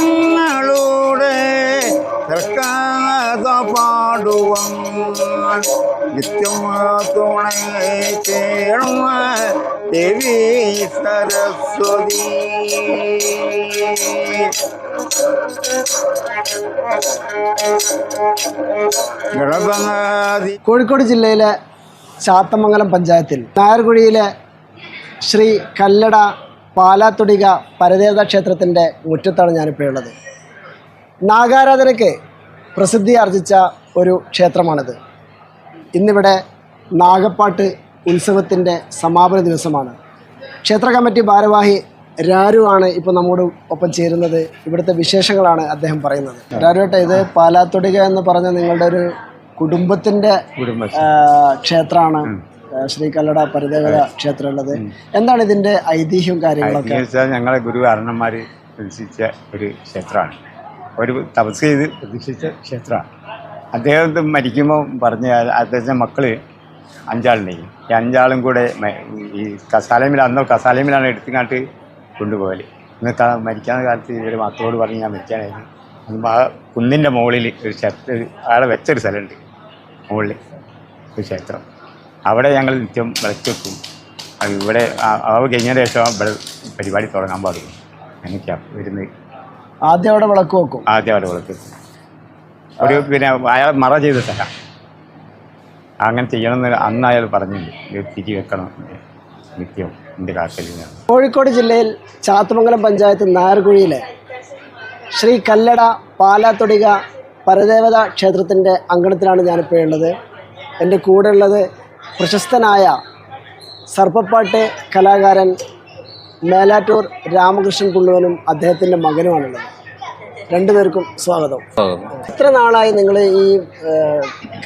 സർപ്പവർണങ്ങളുടെ തർക്കാത പാടുവാൻ നിത്യം തുണയെ ചേർന്ന ദേവി സരസ്വതി. കോഴിക്കോട് ജില്ലയിലെ ചാത്തമംഗലം പഞ്ചായത്തിൽ നായർകുഴിയിലെ ശ്രീ കല്ലട പാലാത്തൊടിക പരദേവത ക്ഷേത്രത്തിന്റെ മുറ്റത്താണ് ഞാനിപ്പോൾ ഉള്ളത്. നാഗാരാധനയ്ക്ക് പ്രസിദ്ധി ആർജിച്ച ഒരു ക്ഷേത്രമാണിത്. ഇന്നിവിടെ നാഗപ്പാട്ട് ഉത്സവത്തിന്റെ സമാപന ദിവസമാണ്. ക്ഷേത്ര കമ്മിറ്റി ഭാരവാഹി രാരു ആണ് ഇപ്പോൾ നമ്മോട് ഒപ്പം ചേരുന്നത്. ഇവിടുത്തെ വിശേഷങ്ങളാണ് അദ്ദേഹം പറയുന്നത്. രാരുവേട്ട ഇത് പാലാത്തൊടിക എന്ന് പറഞ്ഞ നിങ്ങളുടെ ഒരു കുടുംബത്തിന്റെ ക്ഷേത്രമാണ്. ശ്രീ കല്ലട പരിദേവത ക്ഷേത്രം ഉള്ളത് എന്താണ് ഇതിന്റെ ഐതിഹ്യവും കാര്യങ്ങളൊക്കെ? വെച്ചാൽ ഞങ്ങളെ ഗുരു അരണന്മാര് പ്രതിഷ്ഠിച്ച ഒരു ക്ഷേത്രമാണ്. ഒരു തപസ് ചെയ്ത് പ്രതിഷ്ഠിച്ച ക്ഷേത്രമാണ്. അദ്ദേഹം മരിക്കുമ്പോൾ പറഞ്ഞ അദ്ദേഹത്തിന്റെ മക്കൾ അഞ്ചാളുണ്ടെങ്കിൽ ഈ അഞ്ചാളും കൂടെ ഈ കസാലമിൽ അന്നോ കസാലമിലാണ് എടുത്തിങ്ങാട്ട് കൊണ്ടുപോകൽ ഇന്ന് മരിക്കാൻ കാലത്ത് ഇവർ മക്കളോട് പറഞ്ഞ് ഞാൻ മരിക്കാനായിരുന്നു. ആ കുന്നിന്റെ മുകളിൽ ഒരു ക്ഷേത്ര ആളെ വെച്ചൊരു സ്ഥലമുണ്ട്. മുകളിൽ ഒരു ക്ഷേത്രം. അവിടെ ഞങ്ങൾ നിത്യം വിളക്ക് വെക്കും. ഇവിടെ അവ കഴിഞ്ഞ ശേഷം ഇവിടെ പരിപാടി തുടങ്ങാൻ പാടുള്ളൂ. അങ്ങനെയൊക്കെയാണ് വരുന്നത്. ആദ്യം അവിടെ വിളക്ക് വെക്കും. ആദ്യം അവിടെ വിളക്ക് വെക്കും. ഒരു പിന്നെ അയാൾ മറ ചെയ്തിട്ടല്ല അങ്ങനെ ചെയ്യണമെന്ന് അന്ന് അയാൾ പറഞ്ഞില്ലേ തിരി വെക്കണം. നിത്യം എന്റെ കാക്കലിന്. കോഴിക്കോട് ജില്ലയിൽ ചാത്തമംഗലം പഞ്ചായത്ത് നായർകുഴിയിലെ ശ്രീ കല്ലട പാലാത്തൊടിക പരദേവത ക്ഷേത്രത്തിന്റെ അങ്കണത്തിലാണ് ഞാനിപ്പോൾ ഉള്ളത്. എന്റെ കൂടെ ഉള്ളത് പ്രശസ്തനായ സർപ്പപ്പാട്ട് കലാകാരൻ മേലാറ്റൂർ രാമകൃഷ്ണൻ കുള്ളുവനും അദ്ദേഹത്തിന്റെ മകനുമാണുള്ളത്. രണ്ടുപേർക്കും സ്വാഗതം. എത്ര നാളായി നിങ്ങൾ ഈ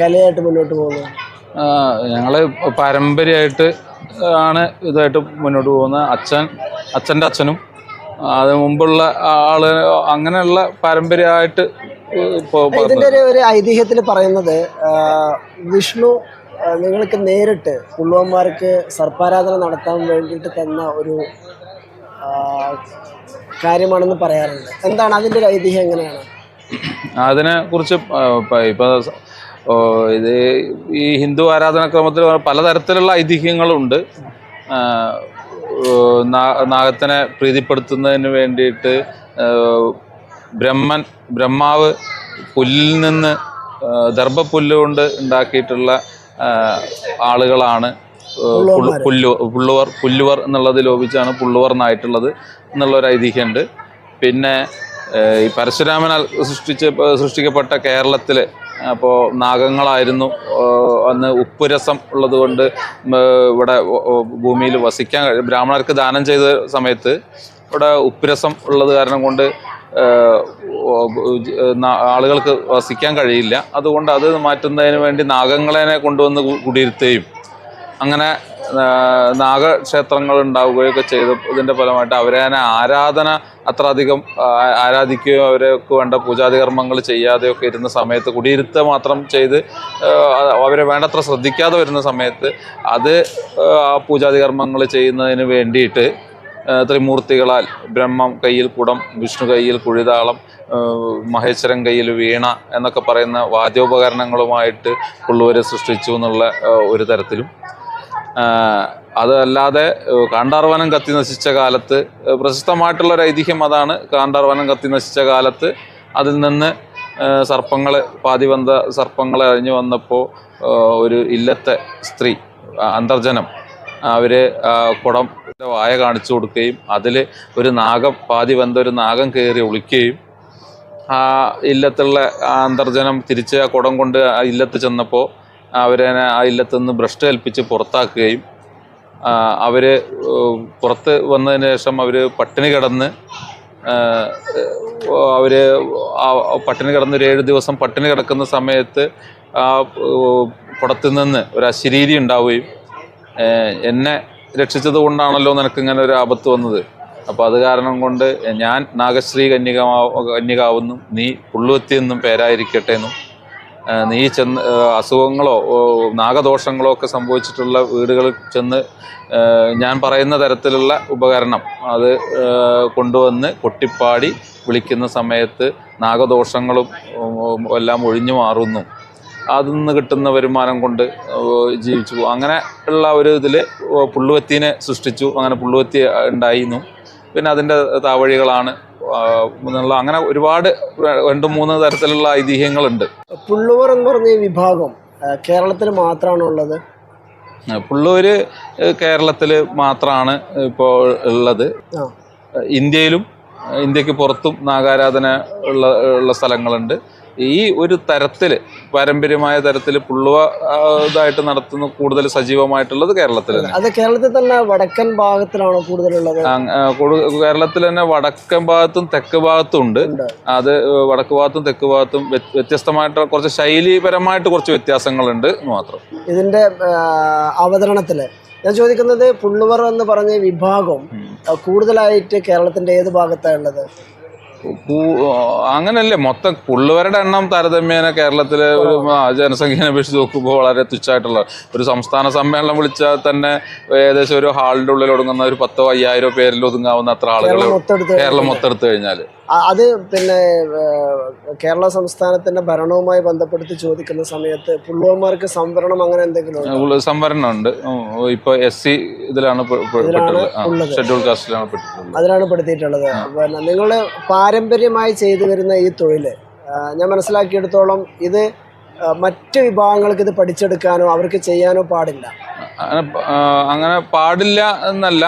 കലയായിട്ട് മുന്നോട്ട് പോകുന്നത്? ഞങ്ങൾ പാരമ്പര്യമായിട്ട് ആണ് ഇതായിട്ട് മുന്നോട്ട് പോകുന്നത്. അച്ഛൻ അച്ഛന്റെ അച്ഛനും അത് മുമ്പുള്ള ആൾ അങ്ങനെയുള്ള പാരമ്പര്യമായിട്ട് ഇതിന്റെ ഒരു ഐതിഹ്യത്തിൽ പറയുന്നത് വിഷ്ണു നിങ്ങൾക്ക് നേരിട്ട് പുള്ളുവന്മാർക്ക് സർപ്പാരാധന നടത്താൻ വേണ്ടിയിട്ട് തന്ന ഒരു കാര്യമാണെന്ന് പറയാറുണ്ട്. എന്താണ് അതിന്റെ ഒരു ഐതിഹ്യം എങ്ങനെയാണ്? അതിനെ കുറിച്ച് ഇത് ഈ ഹിന്ദു ആരാധനാക്രമത്തിൽ പലതരത്തിലുള്ള ഐതിഹ്യങ്ങളുണ്ട്. നാഗത്തിനെ പ്രീതിപ്പെടുത്തുന്നതിന് വേണ്ടിയിട്ട് ബ്രഹ്മൻ ബ്രഹ്മാവ് പുല്ലിൽ നിന്ന് ദർഭപ്പുല്ലുകൊണ്ട് ദർഭപ്പുല്ല് കൊണ്ട് ഉണ്ടാക്കിയിട്ടുള്ള ആളുകളാണ് പുല്ലു പുള്ളുവർ പുല്ലുവർ എന്നുള്ളത് ലോപിച്ചാണ് പുള്ളുവർ എന്നായിട്ടുള്ളത് എന്നുള്ളൊരു ഐതിഹ്യമുണ്ട്. പിന്നെ ഈ പരശുരാമനാൽ സൃഷ്ടിച്ച് സൃഷ്ടിക്കപ്പെട്ട കേരളത്തിൽ അപ്പോൾ നാഗങ്ങളായിരുന്നു അന്ന് ഉപ്പുരസം ഉള്ളത് കൊണ്ട് ഇവിടെ ഭൂമിയിൽ വസിക്കാൻ ബ്രാഹ്മണർക്ക് ദാനം ചെയ്ത സമയത്ത് ഇവിടെ ഉപ്പുരസം ഉള്ളത് കാരണം കൊണ്ട് ആളുകൾക്ക് വസിക്കാൻ കഴിയില്ല. അതുകൊണ്ട് അത് മാറ്റുന്നതിന് വേണ്ടി നാഗങ്ങളെ കൊണ്ടുവന്ന് കുടിയിരുത്തുകയും അങ്ങനെ നാഗക്ഷേത്രങ്ങൾ ഉണ്ടാവുകയൊക്കെ ചെയ്ത. ഇതിന്റെ ഫലമായിട്ട് അവരെ ആരാധന അത്ര അധികം ആരാധിക്കുകയും അവർക്ക് വേണ്ട പൂജാതി കർമ്മങ്ങൾ ചെയ്യാതെയൊക്കെ ഇരുന്ന സമയത്ത് കുടിയിരുത്ത മാത്രം ചെയ്ത് അവരെ വേണ്ടത്ര ശ്രദ്ധിക്കാതെ വരുന്ന സമയത്ത് അത് ആ പൂജാതി കർമ്മങ്ങൾ ചെയ്യുന്നതിന് വേണ്ടിയിട്ട് ത്രിമൂർത്തികളാൽ ബ്രഹ്മം കയ്യിൽ കുടം വിഷ്ണു കയ്യിൽ കുഴിതാളം മഹേശ്വരൻ കയ്യിൽ വീണ എന്നൊക്കെ പറയുന്ന വാദ്യോപകരണങ്ങളുമായിട്ട് പുള്ളുവരെ സൃഷ്ടിച്ചു എന്നുള്ള ഒരു തരത്തിലും. അതല്ലാതെ കാണ്ടാർവനം കത്തി നശിച്ച കാലത്ത് പ്രശസ്തമായിട്ടുള്ള ഒരു ഐതിഹ്യം അതാണ് കാണ്ടാർവനം കത്തി നശിച്ച കാലത്ത് അതിൽ നിന്ന് സർപ്പങ്ങൾ പാതിവന്ത സർപ്പങ്ങൾ അഴിഞ്ഞു വന്നപ്പോൾ ഒരു ഇല്ലത്തെ സ്ത്രീ അന്തർജനം അവർ കുടം വായ കാണിച്ചു കൊടുക്കുകയും അതിൽ ഒരു നാഗം പാതി വന്ന ഒരു നാഗം കയറി ഒളിക്കുകയും ആ ഇല്ലത്തുള്ള അന്തർജനം തിരിച്ച് ആ കുടം കൊണ്ട് ആ ഇല്ലത്ത് ചെന്നപ്പോൾ അവരെ ആ ഇല്ലത്ത് നിന്ന് ഭ്രഷ്ട് ഏൽപ്പിച്ച് പുറത്താക്കുകയും അവർ പുറത്ത് വന്നതിന് ശേഷം അവർ പട്ടിണി കിടന്ന് അവർ പട്ടിണി കിടന്ന് ഒരു ഏഴ് ദിവസം പട്ടിണി കിടക്കുന്ന സമയത്ത് ആ കുടത്തിൽ നിന്ന് ഒരു അശരീരി ഉണ്ടാവുകയും എന്നെ രക്ഷിച്ചത് കൊണ്ടാണല്ലോ നിനക്ക് ഇങ്ങനെ ഒരു ആപത്ത് വന്നത്. അപ്പോൾ അത് കാരണം കൊണ്ട് ഞാൻ നാഗശ്രീ കന്യക കന്യകാവെന്നും നീ പുള്ളുവത്തി എന്നും പേരായിരിക്കട്ടെ എന്നും നീ ചെന്ന് അസുഖങ്ങളോ നാഗദോഷങ്ങളോ ഒക്കെ സംഭവിച്ചിട്ടുള്ള വീടുകളിൽ ചെന്ന് ഞാൻ പറയുന്ന തരത്തിലുള്ള ഉപകരണം അത് കൊണ്ടുവന്ന് കൊട്ടിപ്പാടി വിളിക്കുന്ന സമയത്ത് നാഗദോഷങ്ങളും എല്ലാം ഒഴിഞ്ഞു മാറുന്നു. അതിൽ നിന്ന് കിട്ടുന്ന വരുമാനം കൊണ്ട് ജീവിച്ചു പോകും. അങ്ങനെ ഉള്ള ഒരു ഇതിൽ പുള്ളുവത്തീനെ സൃഷ്ടിച്ചു. അങ്ങനെ പുള്ളുവത്തി ഉണ്ടായിരുന്നു. പിന്നെ അതിന്റെ താവഴികളാണ് എന്നുള്ള അങ്ങനെ ഒരുപാട് രണ്ട് മൂന്ന് തരത്തിലുള്ള ഐതിഹ്യങ്ങളുണ്ട്. പുള്ളുവർ എന്ന് പറഞ്ഞ വിഭാഗം കേരളത്തിൽ മാത്രമാണുള്ളത്? പുള്ളൂര് കേരളത്തിൽ മാത്രമാണ് ഇപ്പോൾ ഉള്ളത്. ഇന്ത്യയിലും ഇന്ത്യയ്ക്ക് പുറത്തും നാഗാരാധന ഉള്ള ഉള്ള സ്ഥലങ്ങളുണ്ട്. ഈ ഒരു തരത്തിൽ പാരമ്പര്യമായ തരത്തിൽ പുള്ളുവ ഇതായിട്ട് നടത്തുന്ന കൂടുതൽ സജീവമായിട്ടുള്ളത് കേരളത്തിൽ അത് കേരളത്തിൽ തന്നെ വടക്കൻ ഭാഗത്തിലാണോ കൂടുതലുള്ളത്? കേരളത്തിൽ തന്നെ വടക്കൻ ഭാഗത്തും തെക്ക് ഭാഗത്തും ഉണ്ട്. അത് വടക്ക് ഭാഗത്തും തെക്ക് ഭാഗത്തും വ്യത്യസ്തമായിട്ട് കുറച്ച് ശൈലീപരമായിട്ട് കുറച്ച് വ്യത്യാസങ്ങളുണ്ട് മാത്രം. ഇതിന്റെ അവതരണത്തിൽ. ഞാൻ ചോദിക്കുന്നത് പുള്ളുവർ എന്ന് പറഞ്ഞ വിഭാഗം കൂടുതലായിട്ട് കേരളത്തിന്റെ ഏത് ഭാഗത്താണ് ഉള്ളത്? അങ്ങനല്ലേ. മൊത്തം പുള്ളുവരുടെ എണ്ണം താരതമ്യേന കേരളത്തിലെ ഒരു ജനസംഖ്യനെ അപേക്ഷിച്ച് നോക്കുമ്പോൾ വളരെ തുച്ഛമായിട്ടുള്ള ഒരു സംസ്ഥാന സമ്മേളനം വിളിച്ചാൽ തന്നെ ഏകദേശം ഒരു ഹാളിന്റെ ഉള്ളിൽ ഒടുങ്ങുന്ന ഒരു പത്തോ അയ്യായിരോ പേരിൽ ഒതുങ്ങാവുന്ന അത്ര ആളുകൾ കേരളം മൊത്തം എടുത്ത് കഴിഞ്ഞാൽ അത് പിന്നെ കേരള സംസ്ഥാനത്തിന്റെ ഭരണവുമായി ബന്ധപ്പെടുത്തി ചോദിക്കുന്ന സമയത്ത് പുള്ളുവന്മാർക്ക് സംവരണം അങ്ങനെ എന്തെങ്കിലും? സംവരണം ഉണ്ട് ഇപ്പൊ എസ് സി ഇതിലാണ്. ഷെഡ്യൂൾ കാസ്റ്റിലാണ് അതിലാണ് പെടുത്തിയിട്ടുള്ളത്. പിന്നെ നിങ്ങൾ പാരമ്പര്യമായി ചെയ്തു വരുന്ന ഈ തൊഴിൽ ഞാൻ മനസ്സിലാക്കിയെടുത്തോളം ഇത് മറ്റ് വിഭാഗങ്ങൾക്ക് ഇത് പഠിച്ചെടുക്കാനോ അവർക്ക് ചെയ്യാനോ പാടില്ല. അങ്ങനെ പാടില്ല എന്നല്ല.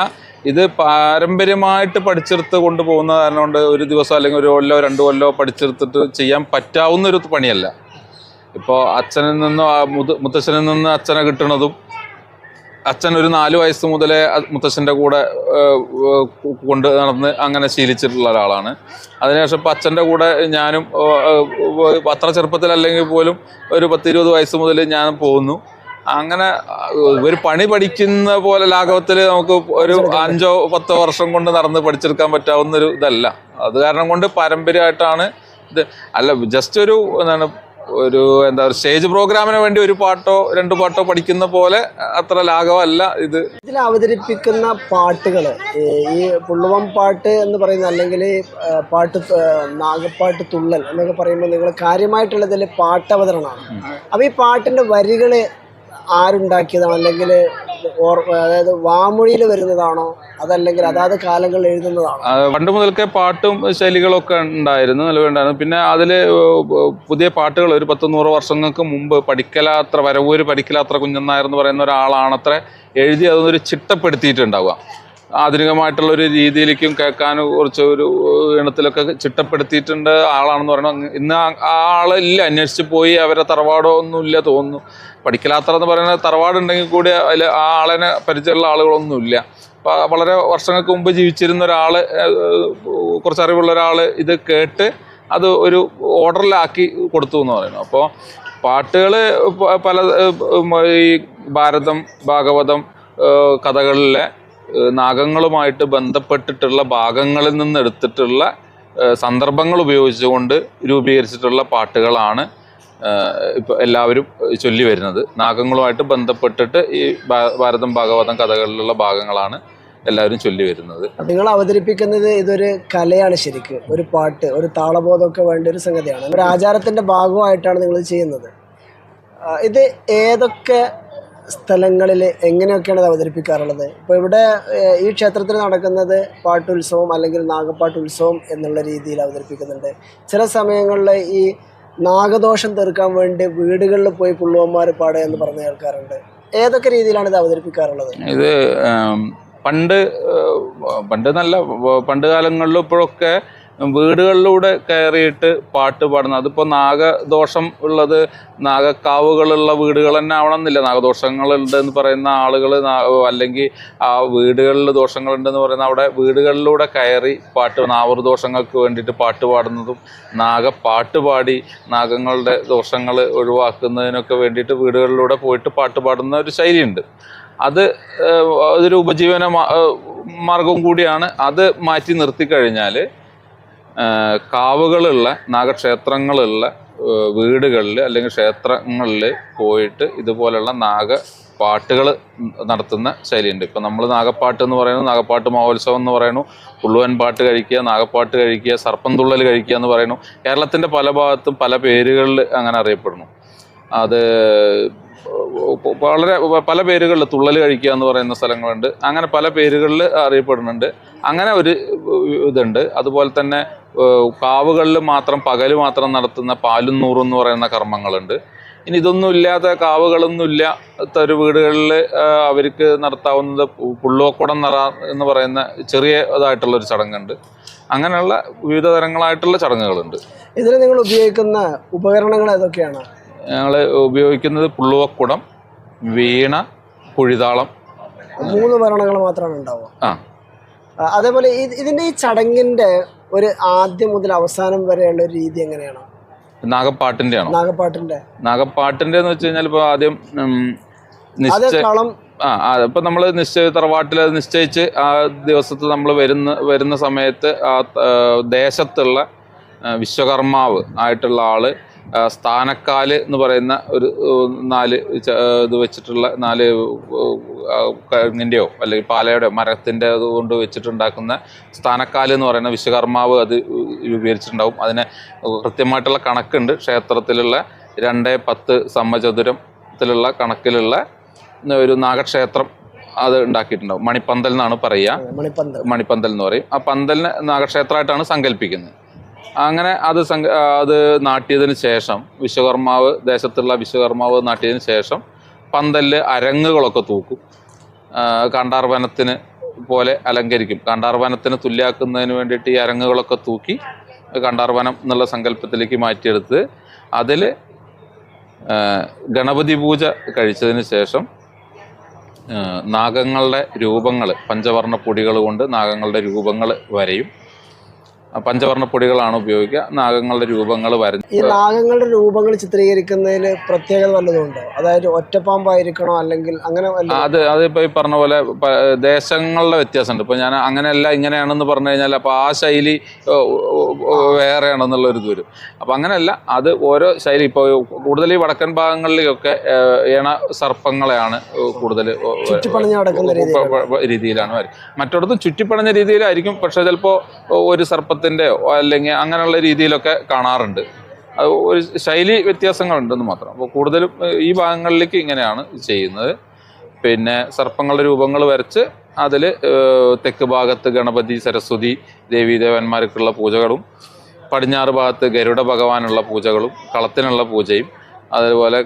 ഇത് പാരമ്പര്യമായിട്ട് പഠിച്ചെടുത്ത് കൊണ്ടുപോകുന്ന കാരണം കൊണ്ട് ഒരു ദിവസം അല്ലെങ്കിൽ ഒരു കൊല്ലോ രണ്ട് കൊല്ലോ പഠിച്ചെടുത്തിട്ട് ചെയ്യാൻ പറ്റാവുന്ന ഒരു പണിയല്ല. ഇപ്പോൾ അച്ഛനിൽ നിന്നും മുത് മുത- മുത്തച്ഛനിൽ നിന്ന് അച്ഛനെ കിട്ടുന്നതും അച്ഛൻ ഒരു നാല് വയസ്സ് മുതലേ മുത്തശ്ശന്റെ കൂടെ കൊണ്ട് നടന്ന് അങ്ങനെ ശീലിച്ചിട്ടുള്ള ഒരാളാണ്. അതിനുശേഷം ഇപ്പം അച്ഛന്റെ കൂടെ ഞാനും അത്ര ചെറുപ്പത്തിലല്ലെങ്കിൽ പോലും ഒരു പത്തിരുപത് വയസ്സ് മുതൽ ഞാൻ പോകുന്നു. അങ്ങനെ ഒരു പണി പഠിക്കുന്ന പോലെ ലാഘവത്തിൽ നമുക്ക് ഒരു അഞ്ചോ പത്തോ വർഷം കൊണ്ട് നടന്ന് പഠിച്ചെടുക്കാൻ പറ്റാവുന്ന ഒരു ഇതല്ല. അത് കാരണം കൊണ്ട് പാരമ്പര്യമായിട്ടാണ് ഇത്. അല്ല ജസ്റ്റ് ഒരു എന്താണ് ഒരു എന്താ പറയുക സ്റ്റേജ് പ്രോഗ്രാമിന് വേണ്ടി ഒരു പാട്ടോ രണ്ട് പാട്ടോ പഠിക്കുന്ന പോലെ അത്ര ലാഘവമല്ല ഇത്. ഇതിൽ അവതരിപ്പിക്കുന്ന പാട്ടുകൾ ഈ പുള്ളുവം പാട്ട് എന്ന് പറയുന്ന അല്ലെങ്കിൽ പാട്ട് നാഗപ്പാട്ട് തുള്ളൽ എന്നൊക്കെ പറയുമ്പോൾ നിങ്ങൾ കാര്യമായിട്ടുള്ളതിൽ പാട്ടവതരണമാണ്. അപ്പോൾ ഈ പാട്ടിന്റെ വരികൾ ആരുണ്ടാക്കിയതാണോ അല്ലെങ്കിൽ അതായത് വാമൊഴിയിൽ വരുന്നതാണോ? അതല്ലെങ്കിൽ അതാത് കാലങ്ങളിൽ എഴുതുന്നതാണോ? പണ്ട് മുതൽക്കേ പാട്ടും ശൈലികളൊക്കെ ഉണ്ടായിരുന്നു നിലവിലുണ്ടായിരുന്നു. പിന്നെ അതിൽ പുതിയ പാട്ടുകൾ ഒരു പത്ത് നൂറ് വർഷങ്ങൾക്ക് മുമ്പ് പഠിക്കലാത്ര വരവൂര് പഠിക്കലാത്ര കുഞ്ഞനായർ എന്ന് പറയുന്ന ഒരാളാണത്ര എഴുതി അതൊന്നൊരു ചിട്ടപ്പെടുത്തിയിട്ടുണ്ടാവുക. ആധുനികമായിട്ടുള്ള ഒരു രീതിയിലേക്കും കേൾക്കാൻ കുറച്ച് ഒരു ഇണത്തിലൊക്കെ ചിട്ടപ്പെടുത്തിയിട്ടുണ്ട് ആളാണെന്ന് പറയുന്നത് ഇന്ന് ആ- ആളില്ല അന്വേഷിച്ച് പോയി അവരെ തറവാടോ ഒന്നും ഇല്ല തോന്നുന്നു. പഠിക്കലാത്ര എന്ന് പറയുന്ന തറവാടുണ്ടെങ്കിൽ കൂടി അതിൽ ആ ആളിനെ പരിചയമുള്ള ആളുകളൊന്നുമില്ല അപ്പോൾ വളരെ വർഷങ്ങൾക്ക് മുമ്പ് ജീവിച്ചിരുന്ന ഒരാൾ കുറച്ച് അറിവുള്ള ഒരാൾ ഇത് കേട്ട് അത് ഒരു ഓർഡറിലാക്കി കൊടുത്തു എന്ന് പറയുന്നു. അപ്പോൾ പാട്ടുകൾ പല ഈ ഭാരതം ഭാഗവതം കഥകളിലെ നാഗങ്ങളുമായിട്ട് ബന്ധപ്പെട്ടിട്ടുള്ള ഭാഗങ്ങളിൽ നിന്ന് എടുത്തിട്ടുള്ള സന്ദർഭങ്ങൾ ഉപയോഗിച്ചുകൊണ്ട് രൂപീകരിച്ചിട്ടുള്ള പാട്ടുകളാണ് ഇപ്പോൾ എല്ലാവരും ചൊല്ലി വരുന്നത്. നാഗങ്ങളുമായിട്ട് ബന്ധപ്പെട്ടിട്ട് ഈ ഭാരതം ഭാഗവതം കഥകളിലുള്ള ഭാഗങ്ങളാണ് എല്ലാവരും ചൊല്ലി വരുന്നത്. നിങ്ങൾ അവതരിപ്പിക്കുന്നത് ഇതൊരു കലയാണ് ശരിക്കും. ഒരു പാട്ട് ഒരു താളബോധമൊക്കെ വേണ്ട ഒരു സംഗതിയാണ്. ഒരു ആചാരത്തിന്റെ ഭാഗമായിട്ടാണ് നിങ്ങൾ ചെയ്യുന്നത്. ഇത് ഏതൊക്കെ സ്ഥലങ്ങളിൽ എങ്ങനെയൊക്കെയാണ് അത് അവതരിപ്പിക്കാറുള്ളത്? ഇപ്പോൾ ഇവിടെ ഈ ക്ഷേത്രത്തിൽ നടക്കുന്നത് പാട്ടുത്സവം അല്ലെങ്കിൽ നാഗപ്പാട്ട് ഉത്സവം എന്നുള്ള രീതിയിൽ അവതരിപ്പിക്കുന്നുണ്ട്. ചില സമയങ്ങളിൽ ഈ നാഗദോഷം തീർക്കാൻ വേണ്ടി വീടുകളിൽ പോയി പുള്ളുവന്മാർ പാടുക എന്ന് പറഞ്ഞ് കേൾക്കാറുണ്ട്. ഏതൊക്കെ രീതിയിലാണ് ഇത് അവതരിപ്പിക്കാറുള്ളത്? ഇത് പണ്ട് പണ്ട് നല്ല പണ്ട് കാലങ്ങളിലും ഇപ്പോഴൊക്കെ വീടുകളിലൂടെ കയറിയിട്ട് പാട്ട് പാടുന്നത്. അതിപ്പോൾ നാഗദോഷം ഉള്ളത് നാഗക്കാവുകളുള്ള വീടുകൾ തന്നെ ആവണമെന്നില്ല. നാഗദോഷങ്ങളുണ്ട് എന്ന് പറയുന്ന ആളുകൾ അല്ലെങ്കിൽ ആ വീടുകളിൽ ദോഷങ്ങളുണ്ടെന്ന് പറയുന്ന അവിടെ വീടുകളിലൂടെ കയറി പാട്ട് നാവർ ദോഷങ്ങൾക്ക് വേണ്ടിയിട്ട് പാട്ട് പാടുന്നതും നാഗ പാട്ട് പാടി നാഗങ്ങളുടെ ദോഷങ്ങൾ ഒഴിവാക്കുന്നതിനൊക്കെ വേണ്ടിയിട്ട് വീടുകളിലൂടെ പോയിട്ട് പാട്ട് പാടുന്ന ഒരു ശൈലിയുണ്ട്. അത് അതൊരു ഉപജീവന മാർഗം കൂടിയാണ്. അത് മാറ്റി നിർത്തിക്കഴിഞ്ഞാൽ കാവുകളുള്ള നാഗക്ഷേത്രങ്ങളുള്ള വീടുകളിൽ അല്ലെങ്കിൽ ക്ഷേത്രങ്ങളിൽ പോയിട്ട് ഇതുപോലെയുള്ള നാഗ പാട്ടുകൾ നടത്തുന്ന ശൈലിയുണ്ട്. ഇപ്പം നമ്മൾ നാഗപ്പാട്ട് എന്ന് പറയുന്നു നാഗപ്പാട്ട് മഹോത്സവം എന്ന് പറയുന്നു. പുള്ളുവൻ പാട്ട് കഴിക്കുക നാഗപ്പാട്ട് കഴിക്കുക സർപ്പം തുള്ളൽ കഴിക്കുക എന്ന് പറയുന്നു. കേരളത്തിന്റെ പല ഭാഗത്തും പല പേരുകളിൽ അങ്ങനെ അറിയപ്പെടുന്നു. അത് വളരെ പല പേരുകളിൽ തുള്ളൽ കഴിക്കുക എന്ന് പറയുന്ന സ്ഥലങ്ങളുണ്ട്. അങ്ങനെ പല പേരുകളിൽ അറിയപ്പെടുന്നുണ്ട്. അങ്ങനെ ഒരു ഇതുണ്ട്. അതുപോലെ തന്നെ കാവുകളിൽ മാത്രം പകൽ മാത്രം നടത്തുന്ന പാലും നൂറും എന്ന് പറയുന്ന കർമ്മങ്ങളുണ്ട്. ഇനി ഇതൊന്നും ഇല്ലാത്ത കാവുകളൊന്നും ഇല്ലാത്ത വീടുകളിൽ അവർക്ക് നടത്താവുന്നത് പുള്ളോക്കുടം നിറ എന്ന് പറയുന്ന ചെറിയ ഇതായിട്ടുള്ള ഒരു ചടങ്ങുണ്ട്. അങ്ങനെയുള്ള വിവിധ തരങ്ങളായിട്ടുള്ള ചടങ്ങുകളുണ്ട്. ഇതിന് നിങ്ങൾ ഉപയോഗിക്കുന്ന ഉപകരണങ്ങൾ ഏതൊക്കെയാണ്? ഞങ്ങൾ ഉപയോഗിക്കുന്നത് പുള്ളുവക്കുടം വീണ കുഴിതാളം. മൂന്ന് ഭരണങ്ങൾ മാത്രമാണ് ഉണ്ടാവുക. ആ. അതേപോലെ ഇതിന്റെ ഈ ചടങ്ങിന്റെ ഒരു ആദ്യം മുതൽ അവസാനം വരെയുള്ള ഒരു രീതി എങ്ങനെയാണ്? നാഗപ്പാട്ടിന്റെ ആണോ നാഗപ്പാട്ടിന്റെ. നാഗപ്പാട്ടിന്റെ എന്ന് വെച്ച് കഴിഞ്ഞാൽ ഇപ്പൊ ആദ്യം കളം ആ ഇപ്പൊ നമ്മൾ നിശ്ചയ തറവാട്ടിൽ അത് നിശ്ചയിച്ച് ആ ദിവസത്ത് നമ്മൾ വരുന്ന വരുന്ന സമയത്ത് ആ ദേശത്തുള്ള വിശ്വകർമാവ് ആയിട്ടുള്ള ആൾ സ്ഥാനക്കാൽ എന്ന് പറയുന്ന ഒരു നാല് ഇത് വെച്ചിട്ടുള്ള നാല് കങ്ങിന്റെയോ അല്ലെങ്കിൽ പാലയുടെ മരത്തിന്റെ കൊണ്ട് വെച്ചിട്ടുണ്ടാക്കുന്ന സ്ഥാനക്കാൽ എന്ന് പറയുന്ന വിശ്വകർമാവ് അത് രൂപീകരിച്ചിട്ടുണ്ടാവും. അതിന് കൃത്യമായിട്ടുള്ള കണക്കുണ്ട്. ക്ഷേത്രത്തിലുള്ള രണ്ട് പത്ത് സമചതുരത്തിലുള്ള കണക്കിലുള്ള ഒരു നാഗക്ഷേത്രം അത് ഉണ്ടാക്കിയിട്ടുണ്ടാവും. മണിപ്പന്തൽ എന്നാണ് പറയുക. മണിപ്പന്ത് മണിപ്പന്തൽ എന്ന് പറയും. ആ പന്തലിനെ നാഗക്ഷേത്രമായിട്ടാണ് സങ്കല്പിക്കുന്നത്. അങ്ങനെ അത് അത് നാട്ടിയതിന് ശേഷം വിശ്വകർമാവ് ദേശത്തുള്ള വിശ്വകർമാവ് നാട്ടിയതിന് ശേഷം പന്തലിൽ അരങ്ങുകളൊക്കെ തൂക്കും. കണ്ടാർവനത്തിന് പോലെ അലങ്കരിക്കും. കണ്ടാർവനത്തിന് തുല്യാക്കുന്നതിന് വേണ്ടിയിട്ട് ഈ അരങ്ങുകളൊക്കെ തൂക്കി കണ്ടാർവനം എന്നുള്ള സങ്കല്പത്തിലേക്ക് മാറ്റിയെടുത്ത് അതിൽ ഗണപതി പൂജ കഴിച്ചതിന് ശേഷം നാഗങ്ങളുടെ രൂപങ്ങൾ പഞ്ചവർണ പൊടികൾ കൊണ്ട് നാഗങ്ങളുടെ രൂപങ്ങൾ വരയും. പഞ്ചവർണ പൊടികളാണ് ഉപയോഗിക്കുക. നാഗങ്ങളുടെ രൂപങ്ങൾ വരുന്നത് ഈ നാഗങ്ങളുടെ രൂപങ്ങൾ ചിത്രീകരിക്കുന്നതിൽ പ്രത്യേകത വല്ലതും ഉണ്ടോ അതായത് ഒറ്റപ്പാമ്പായിരിക്കണോ അല്ലെങ്കിൽ അങ്ങനെ അത് അതിപ്പോ ഈ പറഞ്ഞ പോലെ ദേശങ്ങളുടെ വ്യത്യാസമുണ്ട്. ഇപ്പോൾ ഞാൻ അങ്ങനെയല്ല ഇങ്ങനെയാണെന്ന് പറഞ്ഞു കഴിഞ്ഞാൽ അപ്പോൾ ആ ശൈലി വേറെയാണെന്നുള്ള ഒരു ദൂരം അപ്പോൾ അപ്പം അങ്ങനെയല്ല അത് ഓരോ ശൈലി ഇപ്പോൾ കൂടുതൽ ഈ വടക്കൻ ഭാഗങ്ങളിലൊക്കെ ഇണ ഏണ സർപ്പങ്ങളെയാണ് കൂടുതൽ ചുറ്റിപ്പണഞ്ഞ് രീതിയിലാണ്. മറ്റിടത്തും ചുറ്റിപ്പണഞ്ഞ രീതിയിലായിരിക്കും. പക്ഷെ ചിലപ്പോൾ ഒരു സർപ്പത്തിന്റെ അല്ലെങ്കിൽ അങ്ങനെയുള്ള രീതിയിലൊക്കെ കാണാറുണ്ട്. അത് ഒരു ശൈലി വ്യത്യാസങ്ങളുണ്ടെന്ന് മാത്രം. അപ്പോൾ കൂടുതലും ഈ ഭാഗങ്ങളിലേക്ക് ഇങ്ങനെയാണ് ചെയ്യുന്നത്. പിന്നെ സർപ്പങ്ങളുടെ രൂപങ്ങൾ വരച്ച് അതിൽ തെക്ക് ഭാഗത്ത് ഗണപതി സരസ്വതി ദേവീദേവന്മാർക്കുള്ള പൂജകളും പടിഞ്ഞാറ് ഭാഗത്ത് ഗരുഡ ഭഗവാനുള്ള പൂജകളും കളത്തിനുള്ള പൂജയും അതുപോലെ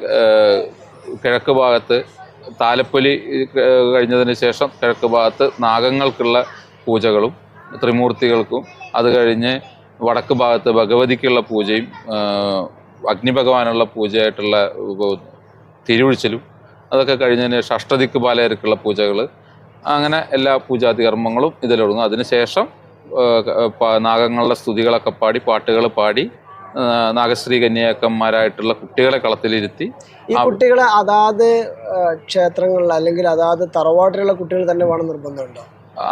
കിഴക്ക് ഭാഗത്ത് താലപ്പൊലി കഴിഞ്ഞതിന് ശേഷം കിഴക്ക് ഭാഗത്ത് നാഗങ്ങൾക്കുള്ള പൂജകളും ത്രിമൂർത്തികൾക്കും അത് കഴിഞ്ഞ് വടക്ക് ഭാഗത്ത് ഭഗവതിക്കുള്ള പൂജയും അഗ്നി അഗ്നിഭഗവാനുള്ള പൂജയായിട്ടുള്ള തിരുവിഴിച്ചിലും അതൊക്കെ കഴിഞ്ഞതിന് ഷഷ്ടദിക്ക് പാലയർക്കുള്ള പൂജകൾ അങ്ങനെ എല്ലാ പൂജാതി കർമ്മങ്ങളും ഇതിലൊടുങ്ങും. അതിനുശേഷം നാഗങ്ങളുടെ സ്തുതികളൊക്കെ പാടി പാട്ടുകൾ പാടി നാഗശ്രീ കന്യാക്കന്മാരായിട്ടുള്ള കുട്ടികളെ കളത്തിലിരുത്തി ഈ കുട്ടികളെ അതാത് ക്ഷേത്രങ്ങളിൽ അല്ലെങ്കിൽ അതാത് തറവാട്ടിലുള്ള കുട്ടികൾ തന്നെ വേണം നിർബന്ധമുണ്ടോ?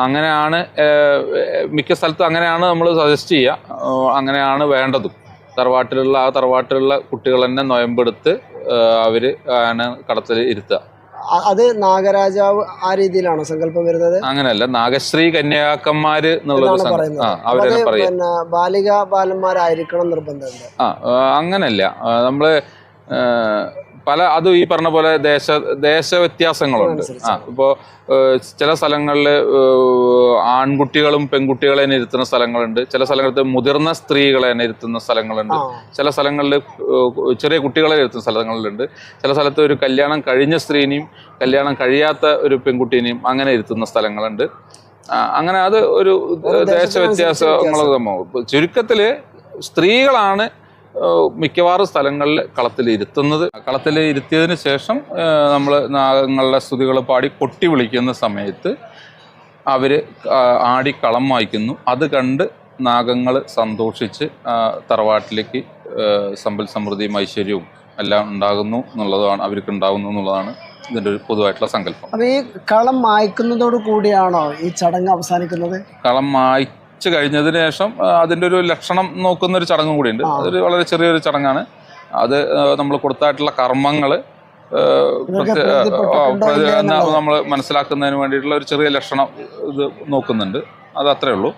അങ്ങനെയാണ് മിക്ക സ്ഥലത്തും അങ്ങനെയാണ് നമ്മൾ സജസ്റ്റ് ചെയ്യുക അങ്ങനെയാണ് വേണ്ടതും. തറവാട്ടിലുള്ള ആ തറവാട്ടിലുള്ള കുട്ടികൾ തന്നെ നോയമ്പെടുത്ത് അവർ ആണ് കടത്തിൽ ഇരുത്തുക. അത് നാഗരാജാവ് ആ രീതിയിലാണോ സങ്കല്പം വരുന്നത്? അങ്ങനെയല്ല നാഗശ്രീ കന്യാക്കന്മാര് അവരെ പിന്നെ ബാലിക ബാലന്മാരായിരിക്കണം നിർബന്ധമുണ്ട് ആ അങ്ങനല്ല നമ്മൾ പല അത് ഈ പറഞ്ഞ പോലെ ദേശ ദേശ വ്യത്യാസങ്ങളുണ്ട്. ആ ഇപ്പോൾ ചില സ്ഥലങ്ങളിൽ ആൺകുട്ടികളും പെൺകുട്ടികളെ തന്നെ ഇരുത്തുന്ന സ്ഥലങ്ങളുണ്ട്. ചില സ്ഥലങ്ങളിൽ മുതിർന്ന സ്ത്രീകളെ തന്നെ ഇരുത്തുന്ന സ്ഥലങ്ങളുണ്ട്. ചില സ്ഥലങ്ങളിൽ ചെറിയ കുട്ടികളെ ഇരുത്തുന്ന സ്ഥലങ്ങളിലുണ്ട് ചില സ്ഥലത്ത് ഒരു കല്യാണം കഴിഞ്ഞ സ്ത്രീനെയും കല്യാണം കഴിയാത്ത ഒരു പെൺകുട്ടീനെയും അങ്ങനെ ഇരുത്തുന്ന സ്ഥലങ്ങളുണ്ട്. അങ്ങനെ അത് ഒരു ദേശ വ്യത്യാസങ്ങൾ ചുരുക്കത്തിൽ സ്ത്രീകളാണ് മിക്കവാറും സ്ഥലങ്ങളിൽ കളത്തിൽ ഇരുത്തുന്നത്. കളത്തിൽ ഇരുത്തിയതിന് ശേഷം നമ്മൾ നാഗങ്ങളുടെ സ്തുതികൾ പാടി കൊട്ടി വിളിക്കുന്ന സമയത്ത് അവർ ആടി കളം വായിക്കുന്നു അത് കണ്ട് നാഗങ്ങൾ സന്തോഷിച്ച് തറവാട്ടിലേക്ക് സമ്പൽ സമൃദ്ധിയും ഐശ്വര്യവും എല്ലാം ഉണ്ടാകുന്നു എന്നുള്ളതാണ് അവർക്ക് ഉണ്ടാകുന്നു എന്നുള്ളതാണ് ഇതിന്റെ ഒരു പൊതുവായിട്ടുള്ള സങ്കല്പം. അപ്പോൾ ഈ കളം മായ്ക്കുന്നതോട് കൂടിയാണോ ഈ ചടങ്ങ് അവസാനിക്കുന്നത്? കളം മായ്ച്ചു കഴിഞ്ഞതിന് ശേഷം അതിന്റെ ഒരു ലക്ഷണം നോക്കുന്ന ഒരു ചടങ്ങും കൂടിയുണ്ട്. ഉണ്ട് അതൊരു വളരെ ചെറിയൊരു ചടങ്ങാണ്. അത് നമ്മൾ കൊടുത്തായിട്ടുള്ള കർമ്മങ്ങൾ. നമ്മൾ മനസ്സിലാക്കുന്നതിന് വേണ്ടിയിട്ടുള്ള ഒരു ചെറിയ ലക്ഷണം ഇത് നോക്കുന്നുണ്ട്. അത് അത്രേ ഉള്ളൂ.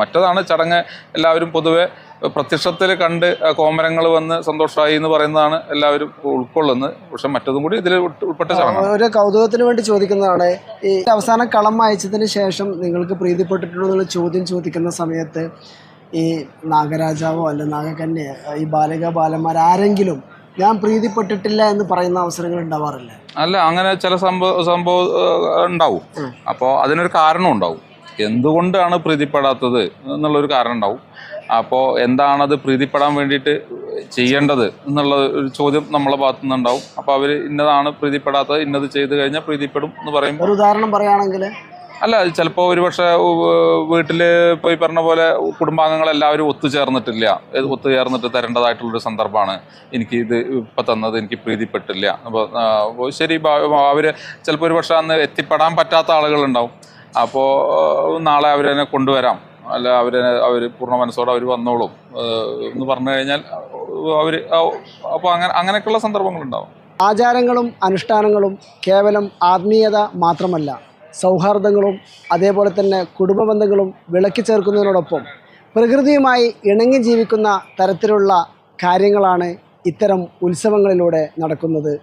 മറ്റതാണ് ചടങ്ങ് എല്ലാവരും പൊതുവെ പ്രത്യക്ഷത്തിൽ കണ്ട് കോമരങ്ങൾ വന്ന് സന്തോഷമായി എന്ന് പറയുന്നതാണ് എല്ലാവരും ഉൾക്കൊള്ളുന്നത്. പക്ഷെ മറ്റതും കൂടി ഇതിൽ ഉൾപ്പെട്ട- ഒരു കൗതുകത്തിന് വേണ്ടി ചോദിക്കുന്നതാണ് ഈ അവസാന കളം അയച്ചതിന് ശേഷം നിങ്ങൾക്ക് പ്രീതിപ്പെട്ടിട്ടുണ്ടോ എന്നുള്ള ചോദ്യം ചോദിക്കുന്ന സമയത്ത് ഈ നാഗരാജാവോ അല്ല നാഗകന്യ ഈ ബാലക ബാലന്മാർ ആരെങ്കിലും ഞാൻ പ്രീതിപ്പെട്ടിട്ടില്ല എന്ന് പറയുന്ന അവസരങ്ങൾ ഉണ്ടാവാറില്ല? അല്ല അങ്ങനെ ചില സംഭവ സംഭവം ഉണ്ടാവും. അപ്പോൾ അതിനൊരു കാരണം ഉണ്ടാവും എന്തുകൊണ്ടാണ് പ്രീതിപ്പെടാത്തത് എന്നുള്ളൊരു കാരണം ഉണ്ടാവും അപ്പോൾ എന്താണത് പ്രീതിപ്പെടാൻ വേണ്ടിയിട്ട് ചെയ്യേണ്ടത് എന്നുള്ള ഒരു ചോദ്യം നമ്മളെ ഭാഗത്തു നിന്നുണ്ടാവും അപ്പോൾ അവർ ഇന്നതാണ് പ്രീതിപ്പെടാത്തത് ഇന്നത് ചെയ്ത് കഴിഞ്ഞാൽ പ്രീതിപ്പെടും എന്ന് പറയുമ്പോൾ ഒരു ഉദാഹരണം പറയുകയാണെങ്കിൽ അല്ല ചിലപ്പോൾ ഒരുപക്ഷെ വീട്ടിൽ പോയി പറഞ്ഞ പോലെ കുടുംബാംഗങ്ങളെല്ലാവരും ഒത്തുചേർന്നിട്ടില്ല. ഒത്തുചേർന്നിട്ട് തരേണ്ടതായിട്ടുള്ളൊരു സന്ദർഭമാണ്. എനിക്ക് ഇത് ഇപ്പം തന്നത് എനിക്ക് പ്രീതിപ്പെട്ടില്ല. അപ്പോൾ ശരി അവർ ചിലപ്പോൾ ഒരുപക്ഷെ അന്ന് എത്തിപ്പെടാൻ പറ്റാത്ത ആളുകളുണ്ടാവും. അപ്പോൾ നാളെ അവരെന്നെ കൊണ്ടുവരാം. അല്ല അവരെ അവർ പൂർണ മനസ്സോടെ അവർ വന്നോളും. എന്ന് പറഞ്ഞു കഴിഞ്ഞാൽ അവർ അപ്പോൾ അങ്ങനെ അങ്ങനെയൊക്കെയുള്ള സന്ദർഭങ്ങളുണ്ടാവും. ആചാരങ്ങളും അനുഷ്ഠാനങ്ങളും കേവലം ആത്മീയത മാത്രമല്ല സൗഹാർദ്ദങ്ങളും അതേപോലെ തന്നെ കുടുംബ ബന്ധങ്ങളും വിളക്കി ചേർക്കുന്നതിനോടൊപ്പം പ്രകൃതിയുമായി ഇണങ്ങി ജീവിക്കുന്ന തരത്തിലുള്ള കാര്യങ്ങളാണ് ഇത്തരം ഉത്സവങ്ങളിലൂടെ നടക്കുന്നത്.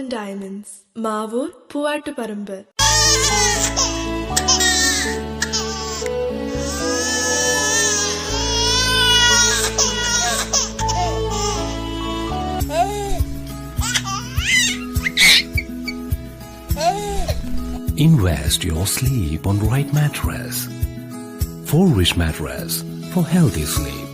and Diamonds, Mavur, Invest your sleep on right mattress. For rich mattress for healthy sleep.